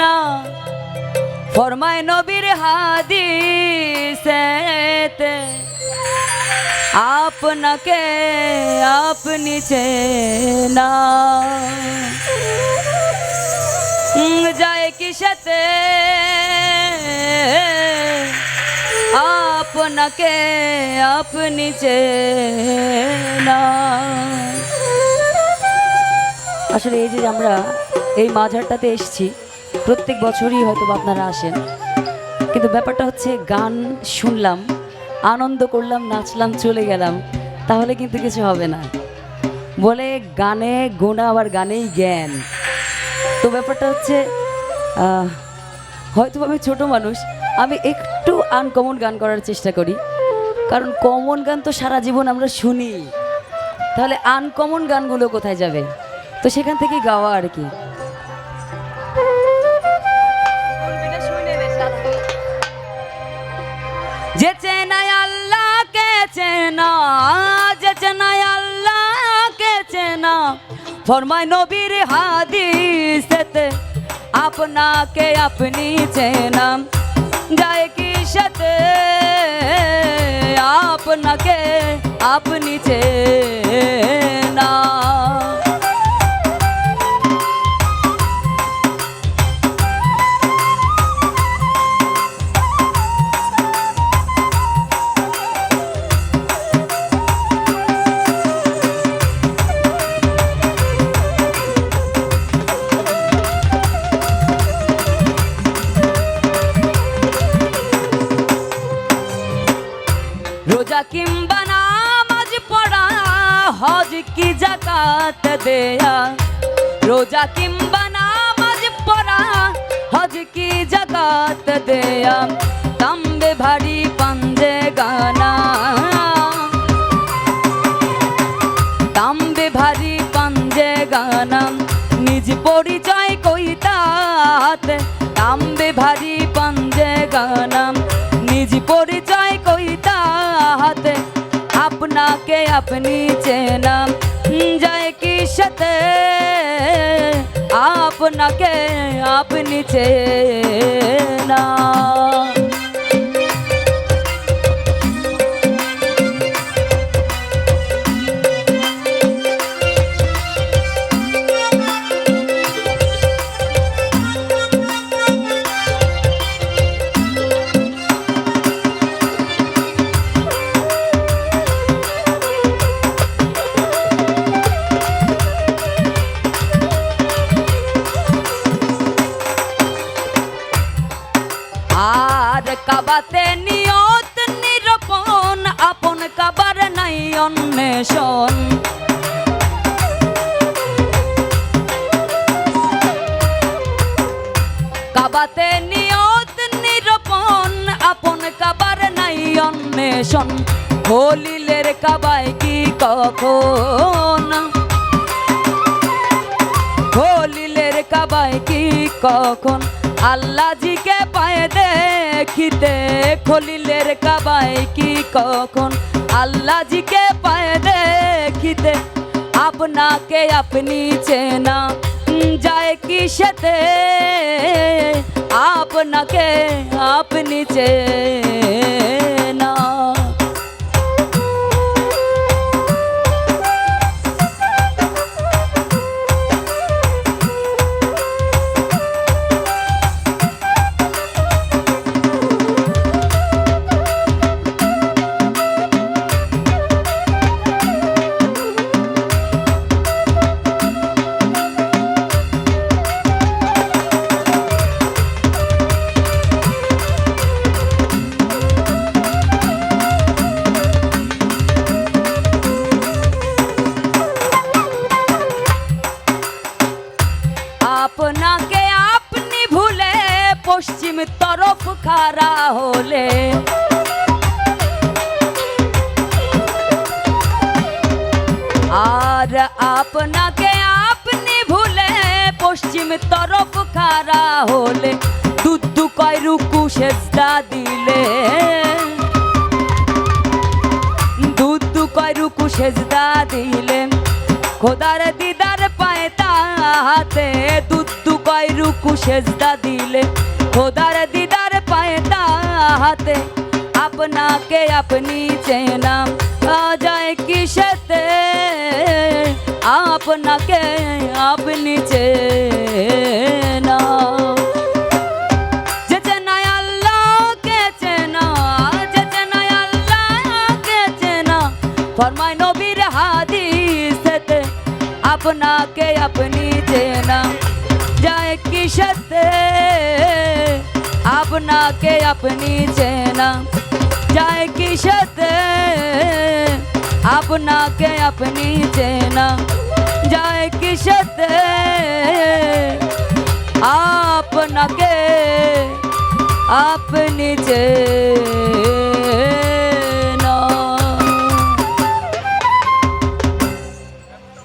না। ফরমায় নবীর হাদিসেতে আপনাকে আপনি চেনা। যায় কিসেতে? আপনাকে আপনি চেনা। আসলে এই যে আমরা এই মাঝারটাতে এসেছি প্রত্যেক বছরই হয়তো আপনারা আসেন। কিন্তু ব্যাপারটা হচ্ছে গান শুনলাম, আনন্দ করলাম, নাচলাম, চলে গেলাম, তাহলে কিন্তু কিছু হবে না। বলে গানে গোনা আবার গানেই জ্ঞান। তো ব্যাপারটা হচ্ছে হয়তো আমি ছোট মানুষ, আমি একটু আনকমন গান করার চেষ্টা করি। কারণ কমন গান তো সারা জীবন আমরা শুনি। তাহলে আনকমন গানগুলো কোথায় যাবে? তো সেখান থেকে গাওয়া আর কি। ফরমায় নবীর হাদিসেতে আপনাকে আপনি চেনাম যায় কি সাথে আপনাকে আপনি চেনা রোজা কিংবা নামাজ পড়া, হজ কি জাকাত দেয়া? রোজা কিংবা নামাজ পড়া, হজ কি জাকাত দেয়া? তাম্বে ভারী পাঞ্জে গানা। তাম্বে ভারী পাঞ্জে গানা, নিজ পরিচয় কইতাত। তাম্বে ভারী পাঞ্জে গানা, নিজ পরিচয় কইতাত আপনাকে আপনি চেনা যায় কি সাথে আপনাকে আপনি চেনা আর আপন কাবার নাই অন্বেষণ। কাবাতে নিয়ত নিরপন আপন কাবার নাই অন্বেষণ। হলিলের কাবায় কি কখন? কাবায় কি কখন? আল্লাহ জিকে পায়ে দেখিতে খলিলের কাবায় কি কখন? আল্লাহ জিকে পায়ে দেখিতে আপনাকে আপনি চেনা। যায় কি সাথে আপনাকে আপনি চেনা। খারা হলে। আর আপনাকে আপনি ভুলে পশ্চিম তরফ খারা হলে, দুধ কয় রুকু সেজদা দিলে। দুধ কয় রুকু সেজদা দিলে, খোদার দিদার পায় তাহাতে দুধ কয় রুকু সেজদা দিলে, খোদার দিদার হাতে আপনাকে আপনি চেনা আ যায় কিসেতে আপনাকে আপনি চেনা ফরমায় নবীর হাদিসেতে আপনাকে আপনি চেনা যায় কিসেতে আপনাকে আপনি চেনা যায় কিসেতে আপনাকে আপনি চেনা যায় কিসেতে আপনাকে আপনি চেনা